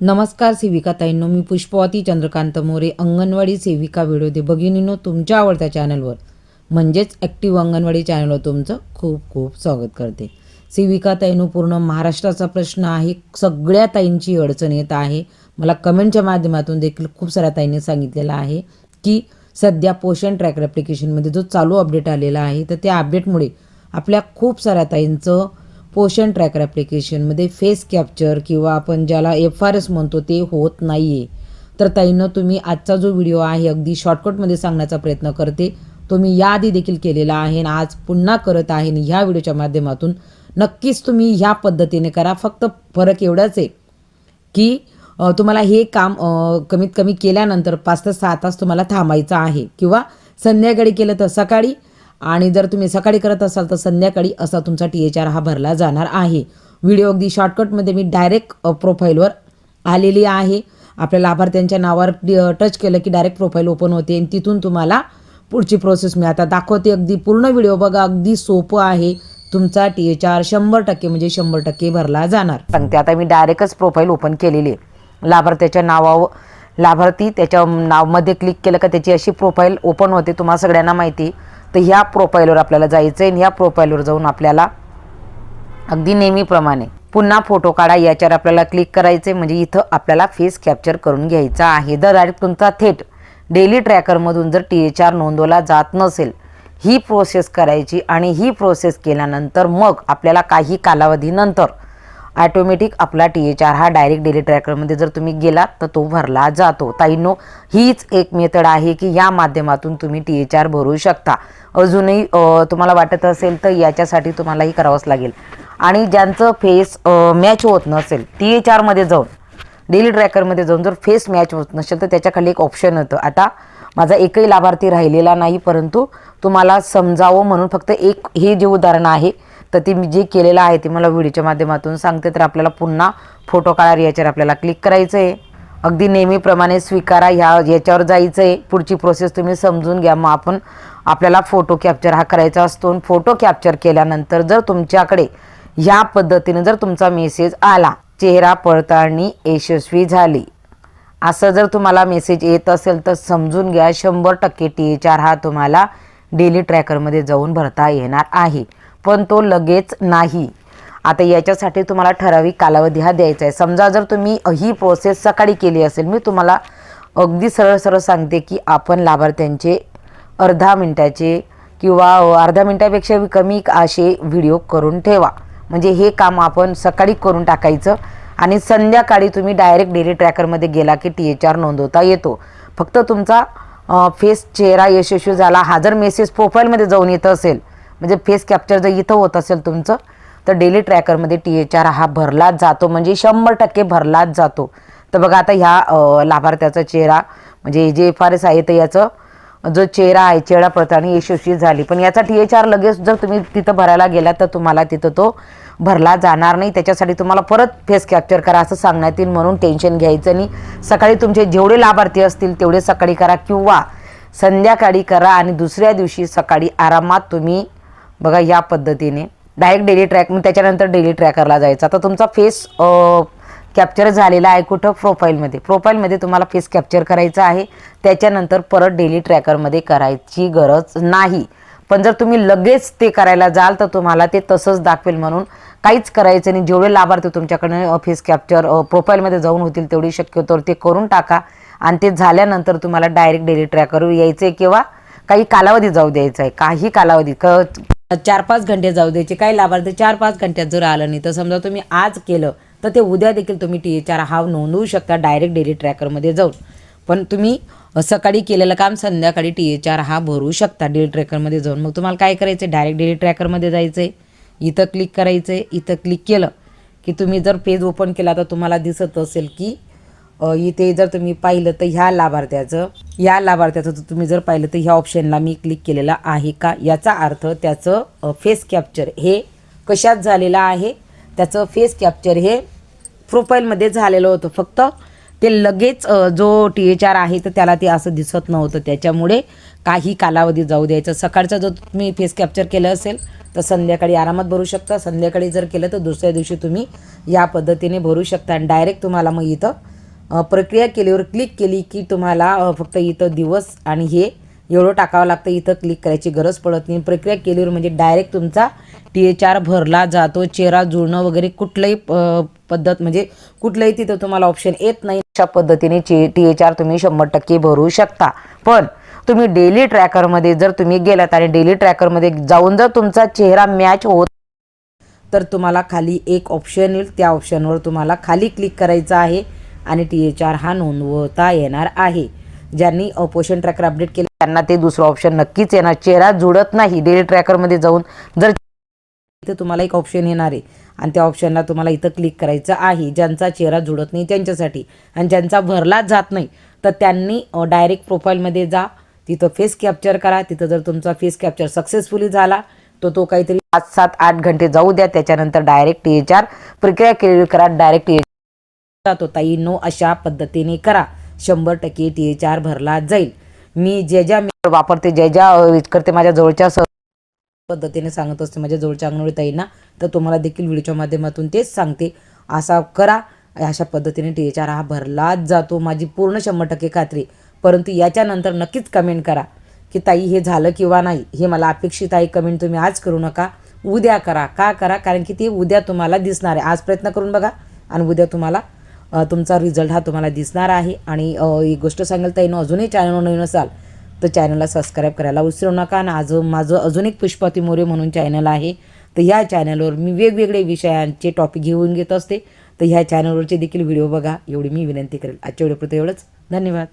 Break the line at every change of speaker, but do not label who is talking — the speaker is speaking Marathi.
नमस्कार सेविका ताईंनो मी पुष्पवती चंद्रकांत मोरे अंगणवाडी सेविका व्हिडिओ दे भगिनींनो तुमच्या आवडत्या चॅनलवर म्हणजेच ॲक्टिव्ह अंगणवाडी चॅनलवर तुमचं खूप खूप स्वागत करते. सेविका ताईंनो पूर्ण महाराष्ट्राचा प्रश्न आहे सगळ्या ताईंची अडचण येत आहे. मला कमेंटच्या माध्यमातून देखील खूप साऱ्या ताईंनी सांगितलेलं आहे की सध्या पोषण ट्रॅकर ॲप्लिकेशनमध्ये जो चालू अपडेट आलेला आहे तर त्या अपडेटमुळे आपल्या खूप साऱ्या ताईंचं पोषण ट्रॅकर ॲप्लिकेशनमध्ये फेस कॅप्चर किंवा आपण ज्याला एफ आर एस म्हणतो ते होत नाही आहे तर ताईनं तुम्ही आजचा जो व्हिडिओ आहे अगदी शॉर्टकटमध्ये सांगण्याचा प्रयत्न करते. तो मी याआधी देखील केलेला आहे आणि आज पुन्हा करत आहे आणि ह्या व्हिडिओच्या माध्यमातून नक्कीच तुम्ही ह्या पद्धतीने करा. फक्त फरक एवढाच आहे की तुम्हाला हे काम कमीत कमी केल्यानंतर पाच ते सहा तास तुम्हाला थांबायचं आहे. किंवा संध्याकाळी केलं तर सकाळी आणि जर तुम्ही सकाळी करत असाल तर संध्याकाळी असा तुमचा टी एच आर हा भरला जाणार आहे. व्हिडिओ अगदी शॉर्टकटमध्ये मी डायरेक्ट प्रोफाईलवर आलेली आहे. आपल्या लाभार्थ्यांच्या नावावर टच केलं की डायरेक्ट प्रोफाईल ओपन होते आणि तिथून तुम्हाला पुढची प्रोसेस मी आता दाखवते. अगदी पूर्ण व्हिडिओ बघा अगदी सोपं आहे. तुमचा टी एच आर शंभर टक्के म्हणजे शंभर टक्के भरला जाणार. सांगते आता मी डायरेक्टच प्रोफाईल ओपन केलेली आहे. लाभार्थ्याच्या नावावर लाभार्थी त्याच्या नावमध्ये क्लिक केलं का त्याची अशी प्रोफाईल ओपन होते तुम्हाला सगळ्यांना माहिती तर ह्या प्रोफाईलवर आपल्याला जायचं आहे आणि ह्या प्रोफाईलवर जाऊन आपल्याला अगदी नेहमीप्रमाणे पुन्हा फोटो काढा. याच्यावर आपल्याला क्लिक करायचे म्हणजे इथं आपल्याला फेस कॅप्चर करून घ्यायचा आहे. जर डायरेक्ट तुमचा थेट डेली ट्रॅकरमधून जर टी एच आर नोंदवला जात नसेल ही प्रोसेस करायची आणि ही प्रोसेस केल्यानंतर मग आपल्याला काही कालावधीनंतर ॲटोमॅटिक आपला टी एच आर हा डायरेक्ट डेली ट्रॅकरमध्ये जर तुम्ही गेलात तर तो भरला जातो. ताईनो हीच एक मेथड आहे की या माध्यमातून तुम्ही टी एच आर भरू शकता. अजूनही तुम्हाला वाटत असेल तर याच्यासाठी तुम्हालाही करावंच लागेल. आणि ज्यांचं फेस मॅच होत नसेल टी एच आरमध्ये जाऊन डेली ट्रॅकरमध्ये जाऊन जर फेस मॅच होत नसेल तर त्याच्याखाली एक ऑप्शन होतं. आता माझा एकही लाभार्थी राहिलेला नाही परंतु तुम्हाला समजावं म्हणून फक्त एक हे जे उदाहरण आहे तर ते मी जे केलेलं आहे ते मला व्हिडिओच्या माध्यमातून सांगते. तर आपल्याला पुन्हा फोटो काढा याच्यावर आपल्याला क्लिक करायचं आहे अगदी नेहमीप्रमाणे स्वीकारा ह्या याच्यावर जायचं आहे पुढची प्रोसेस तुम्ही समजून घ्या. मग आपण आपल्याला फोटो कॅप्चर हा करायचा असतो. फोटो कॅप्चर केल्यानंतर जर तुमच्याकडे ह्या पद्धतीने जर तुमचा मेसेज आला चेहरा पडताळणी यशस्वी झाली. असं जर तुम्हाला मेसेज येत असेल तर समजून घ्या. शंभर टक्के टी एच आर हा तुम्हाला डेली ट्रॅकरमध्ये जाऊन भरता येणार आहे. पण तो लगेच नाही. आता याच्यासाठी तुम्हाला ठराविक कालावधी हा द्यायचा आहे. समजा जर तुम्ही ही प्रोसेस सकाळी केली असेल मी तुम्हाला अगदी सरळ सरळ सांगते की आपण लाभार्थ्यांचे अर्धा मिनटाचे किंवा अर्ध्या मिनटापेक्षा कमी असे व्हिडिओ करून ठेवा. म्हणजे हे काम आपण सकाळी करून टाकायचं आणि संध्याकाळी तुम्ही डायरेक्ट डेली ट्रॅकरमध्ये गेला की टी एच आर नोंदवता येतो. फक्त तुमचा फेस चेहरा यशस्वी झाला हा जर मेसेज प्रोफाईलमध्ये जाऊन येत असेल म्हणजे फेस कॅप्चर जर इथं होत असेल तुमचं तर डेली ट्रॅकरमध्ये टी एच आर हा भरलाच जातो. म्हणजे शंभर टक्के भरलाच जातो. तर बघा आता ह्या लाभार्थ्याचा चेहरा म्हणजे जे एफ आर एस आहे तर याचं जो चेहरा आहे चेहरा पडताळणी यशस्वी झाली. पण याचा टी एच आर लगेच जर तुम्ही तिथं भरायला गेला तर तुम्हाला तिथं तो भरला जाणार नाही. त्याच्यासाठी तुम्हाला परत फेस कॅप्चर करा असं सांगण्यात येईल. म्हणून टेन्शन घ्यायचं आणि सकाळी तुमचे जेवढे लाभार्थी असतील तेवढे सकाळी करा किंवा संध्याकाळी करा आणि दुसऱ्या दिवशी सकाळी आरामात तुम्ही बघा या पद्धतीने. डायरेक्ट डेली ट्रॅक मग त्याच्यानंतर डेली ट्रॅकरला जायचं. आता तुमचा फेस कॅप्चर झालेला आहे कुठं? प्रोफाईलमध्ये प्रोफाईलमध्ये तुम्हाला फेस कॅप्चर करायचं आहे. त्याच्यानंतर परत डेली ट्रॅकरमध्ये करायची गरज नाही. पण जर तुम्ही लगेच ते करायला जाल तर तुम्हाला ते तसंच दाखवेल म्हणून. काहीच करायचं नाही. जेवढे लाभार्थी तुमच्याकडनं फेस कॅप्चर प्रोफाईलमध्ये जाऊन होतील तेवढी शक्यतो ते करून टाका. आणि ते झाल्यानंतर तुम्हाला डायरेक्ट डेली ट्रॅकरवर यायचं आहे किंवा काही कालावधी जाऊ द्यायचा आहे काही कालावधी क चार पाच घंटे जाऊ द्यायचे काही लाभार्थी चार पाच घंट्यात जर आलं नाही तर समजा तुम्ही आज केलं तर ते उद्या देखील तुम्ही टी एच आर हा नोंदवू शकता डायरेक्ट डेली ट्रॅकरमध्ये जाऊन. पण तुम्ही सकाळी केलेलं काम संध्याकाळी टी एच आर हा भरू शकता डेली ट्रॅकरमध्ये जाऊन. मग तुम्हाला काय करायचं आहे डायरेक्ट डेली ट्रॅकरमध्ये जायचं आहे इथं क्लिक करायचं आहे इथं क्लिक केलं की तुम्ही जर पेज ओपन केला तर तुम्हाला दिसत असेल की इथे जर तुम्ही पाहिलं तर ह्या लाभार्थ्याचं या लाभार्थ्याचं जर तुम्ही जर पाहिलं तर ह्या ऑप्शनला मी क्लिक केलेला आहे का? याचा अर्थ त्याचं फेस कॅप्चर हे कशात झालेलं आहे? त्याचं फेस कॅप्चर हे प्रोफाईलमध्ये झालेलं होतं. फक्त ते लगेच जो टी एच आर आहे तर त्याला ते असं दिसत नव्हतं. त्याच्यामुळे काही कालावधी जाऊ द्यायचं. सकाळचं जर तुम्ही फेस कॅप्चर केलं असेल तर संध्याकाळी आरामात भरू शकता. संध्याकाळी जर केलं तर दुसऱ्या दिवशी तुम्ही या पद्धतीने भरू शकता. आणि डायरेक्ट तुम्हाला मग इथं प्रक्रिया केल्यावर क्लिक केली की तुम्हाला फक्त इथं दिवस आणि हे एवढं टाकावं लागतं. इथं क्लिक करायची गरज पडत नाही. प्रक्रिया केल्यावर म्हणजे डायरेक्ट तुमचा टी एच आर भरला जातो. चेहरा जुळणं वगैरे कुठलंही पद्धत म्हणजे कुठलंही तिथं तुम्हाला ऑप्शन येत नाही. अशा पद्धतीने चे टी एच आर तुम्ही शंभर टक्के भरू शकता. पण तुम्ही डेली ट्रॅकरमध्ये जर तुम्ही गेलात आणि डेली ट्रॅकरमध्ये जाऊन जर तुमचा चेहरा मॅच होत तर तुम्हाला खाली एक ऑप्शन येईल. त्या ऑप्शनवर तुम्हाला खाली क्लिक करायचं आहे. आणि टी एच आर हा नोंदवता येणार आहे. ज्यांनी पोषण ट्रॅकर अपडेट केले त्यांना ते दुसरं ऑप्शन नक्कीच येणार. चेहरा जुळत नाही. डेली ट्रॅकरमध्ये जाऊन जर इथं तुम्हाला एक ऑप्शन येणार आहे. आणि त्या ऑप्शनला तुम्हाला इथं क्लिक करायचं आहे. ज्यांचा चेहरा जुळत नाही त्यांच्यासाठी आणि ज्यांचा भरलाच जात नाही तर त्यांनी डायरेक्ट प्रोफाईलमध्ये जा. तिथं फेस कॅप्चर करा. तिथं जर तुमचा फेस कॅप्चर सक्सेसफुली झाला तो तो काहीतरी पाच सात आठ घंटे जाऊ द्या. त्याच्यानंतर डायरेक्ट टी एच आर प्रक्रिया केली करा. डायरेक्ट टी जातो ताई नो अशा पद्धतीने करा. शंभर टक्के टी एच आर भरला जाईल. मी जे ज्या मी वापरते ज्या ज्या करते माझ्या जवळच्या पद्धतीने सांगत असते माझ्या जवळच्या अंगणवाडी ताईंना तर तुम्हाला देखील व्हिडिओच्या माध्यमातून तेच सांगते. असा करा. अशा पद्धतीने टी एच आर हा भरलाच जातो. माझी पूर्ण शंभर टक्के खात्री. परंतु याच्यानंतर नक्कीच कमेंट करा की ताई हे झालं किंवा नाही. हे मला अपेक्षित आहे. कमेंट तुम्ही आज करू नका. उद्या करा. का करा? कारण की ते उद्या तुम्हाला दिसणार आहे. आज प्रयत्न करून बघा. आणि उद्या तुम्हाला तुमचा रिझल्ट हा तुम्हाला दिसणार आहे. आणि एक गोष्ट सांगेल ताईनं अजूनही चॅनलवर नवीन असाल तर चॅनलला सबस्क्राईब करायला विसरू नका. आणि आज माझं अजून एक पुष्पाती मोरे म्हणून चॅनल आहे. तर ह्या चॅनलवर मी वेगवेगळे विषयांचे टॉपिक घेऊन घेत असते. तर ह्या चॅनलवरचे देखील व्हिडिओ बघा. एवढी मी विनंती करेल. आजच्या व्हिडिओपुरतं एवढंच. धन्यवाद.